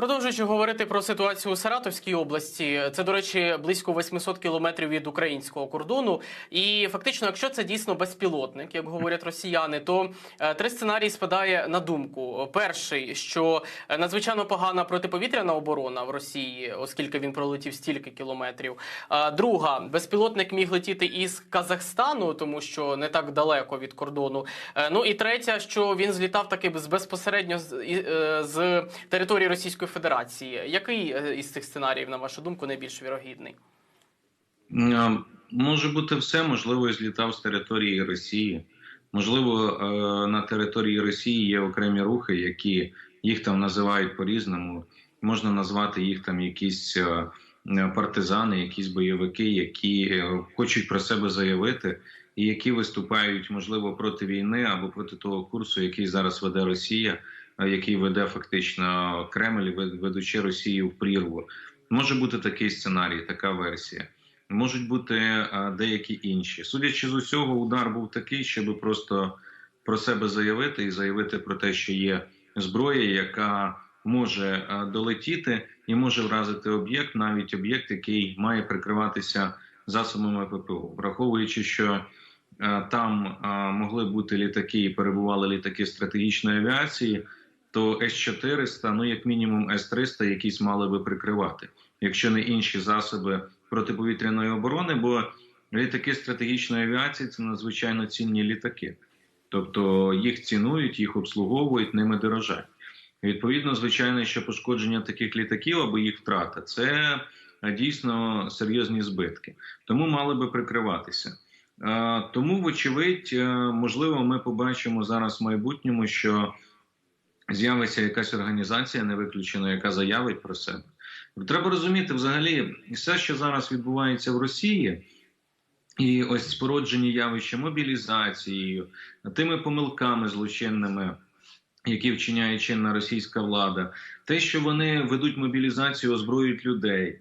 Продовжуючи говорити про ситуацію у Саратовській області, це, до речі, близько 800 кілометрів від українського кордону. І фактично, якщо це дійсно безпілотник, як говорять росіяни, то е, три сценарії спадає на думку. Перший, що е, надзвичайно погана протиповітряна оборона в Росії, оскільки він пролетів стільки кілометрів. Е, Друга, безпілотник міг летіти із Казахстану, тому що не так далеко від кордону. Ну і третя, що він злітав таки безпосередньо з, з території Російської Федерації. Який е, із цих сценаріїв, на вашу думку, найбільш вірогідний? Може бути все, можливо, і злітав з території Росії. Можливо, е, на території Росії є окремі рухи, які їх там називають по-різному. Можна назвати їх там якісь е, партизани, якісь бойовики, які хочуть про себе заявити, і які виступають, можливо, проти війни або проти того курсу, який зараз веде Росія, який веде фактично Кремль, вед- ведучи Росію в прірву. Може бути такий сценарій, така версія. Можуть бути е, деякі інші. Судячи з усього, удар був такий, щоб просто про себе заявити і заявити про те, що є зброя, яка може е, долетіти і може вразити об'єкт, навіть об'єкт, який має прикриватися засобами ППО, враховуючи, що е, там могли бути літаки і перебували літаки стратегічної авіації, то С-400, ну як мінімум С-300 якісь мали би прикривати, якщо не інші засоби протиповітряної оборони, бо літаки стратегічної авіації це надзвичайно цінні літаки. Тобто їх цінують, їх обслуговують, ними дорожать. Відповідно, звичайно, що пошкодження таких літаків або їх втрата це е, дійсно серйозні збитки. Тому мали би прикриватися. Е, Тому, вочевидь, е, можливо, ми побачимо зараз в майбутньому, що з'явиться якась організація, не виключено, яка заявить про себе. Треба розуміти, взагалі, все, що зараз відбувається в Росії, і ось спороджені явища мобілізацією, тими помилками злочинними, які вчиняє чинна російська влада, те, що вони ведуть мобілізацію, озброюють людей.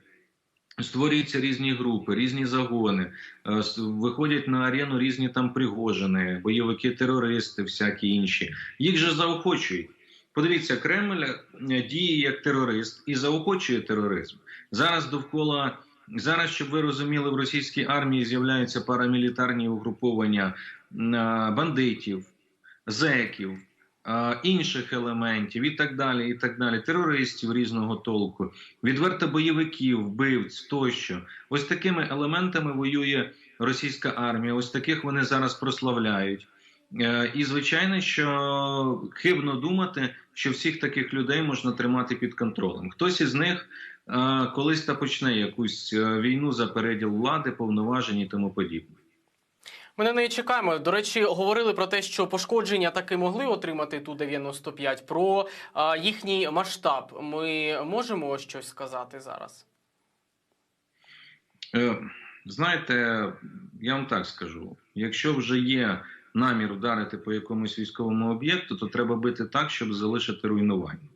Створюються різні групи, різні загони, е, виходять на арену різні там пригожини, бойовики, терористи, всякі інші. Їх же заохочують. Подивіться, Кремль е, діє як терорист і заохочує тероризм. Зараз довкола зараз, щоб ви розуміли, в російській армії з'являються парамілітарні угруповання е, бандитів, зеків, е, інших елементів і так далі. І так далі, терористів різного толку, відверто бойовиків, вбивць тощо. Ось такими елементами воює російська армія. Ось таких вони зараз прославляють. І звичайно, що хибно думати, що всіх таких людей можна тримати під контролем. Хтось із них е, колись та почне якусь е, війну за переділ влади, повноважень і тому подібне. Ми на неї чекаємо. До речі, говорили про те, що пошкодження таки могли отримати ту 95 Про а, їхній масштаб. Ми можемо щось сказати зараз. Е, Знаєте, я вам так скажу: якщо вже є намір вдарити по якомусь військовому об'єкту, то треба бити так, щоб залишити руйнування.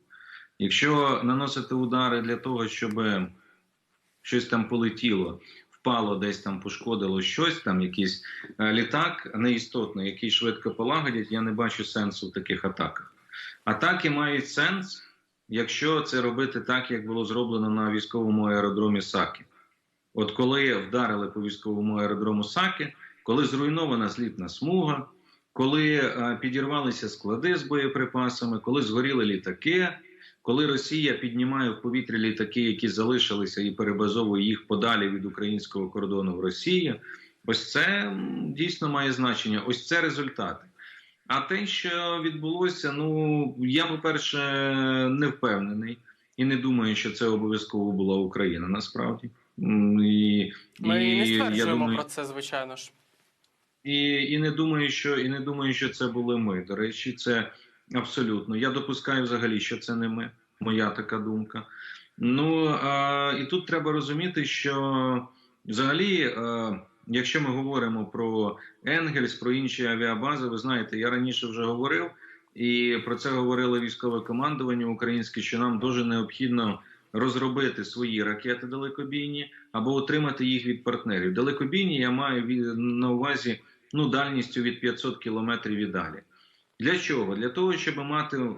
Якщо наносити удари для того, щоб щось там полетіло, впало, десь там пошкодило щось, там якийсь е, літак неістотно, який швидко полагодять, я не бачу сенсу в таких атаках. Атаки мають сенс, якщо це робити так, як було зроблено на військовому аеродромі Сакі. От коли вдарили по військовому аеродрому Саки, коли зруйнована злітна смуга, коли е, підірвалися склади з боєприпасами, коли згоріли літаки, коли Росія піднімає в повітря літаки, які залишилися, і перебазовує їх подалі від українського кордону в Росії, ось це дійсно має значення. Ось це результати. А те, що відбулося, ну я, по-перше, не впевнений і не думаю, що це обов'язково була Україна насправді. І, Ми і, не я думаю, про це, звичайно ж. І, і не думаю, що і не думаю, що це були ми. До речі, це абсолютно. Я допускаю взагалі, що це не ми. Моя така думка. Ну а, і тут треба розуміти, що взагалі, а, якщо ми говоримо про Енгельс, про інші авіабази, ви знаєте, я раніше вже говорив, і про це говорило військове командування українське, що нам дуже необхідно розробити свої ракети далекобійні або отримати їх від партнерів. Далекобійні я маю на увазі ну, дальністю від 500 кілометрів і далі. Для чого? Для того, щоб мати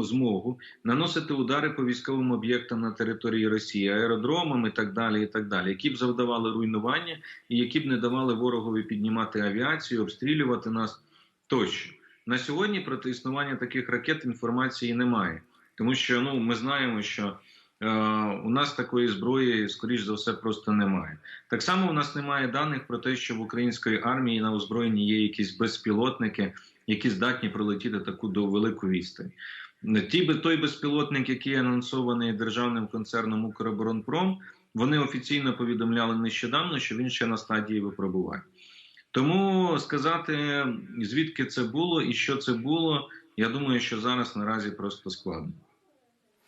змогу наносити удари по військовим об'єктам на території Росії, аеродромам і так далі, і так далі, які б завдавали руйнування і які б не давали ворогові піднімати авіацію, обстрілювати нас тощо. На сьогодні проти існування таких ракет інформації немає, тому що ну ми знаємо, що у нас такої зброї, скоріш за все, просто немає. Так само у нас немає даних про те, що в української армії на озброєнні є якісь безпілотники, які здатні пролетіти таку до велику відстань. Ті той безпілотник, який анонсований державним концерном Укроборонпром, вони офіційно повідомляли нещодавно, що він ще на стадії випробувань. Тому сказати звідки це було і що це було, я думаю, що зараз наразі просто складно.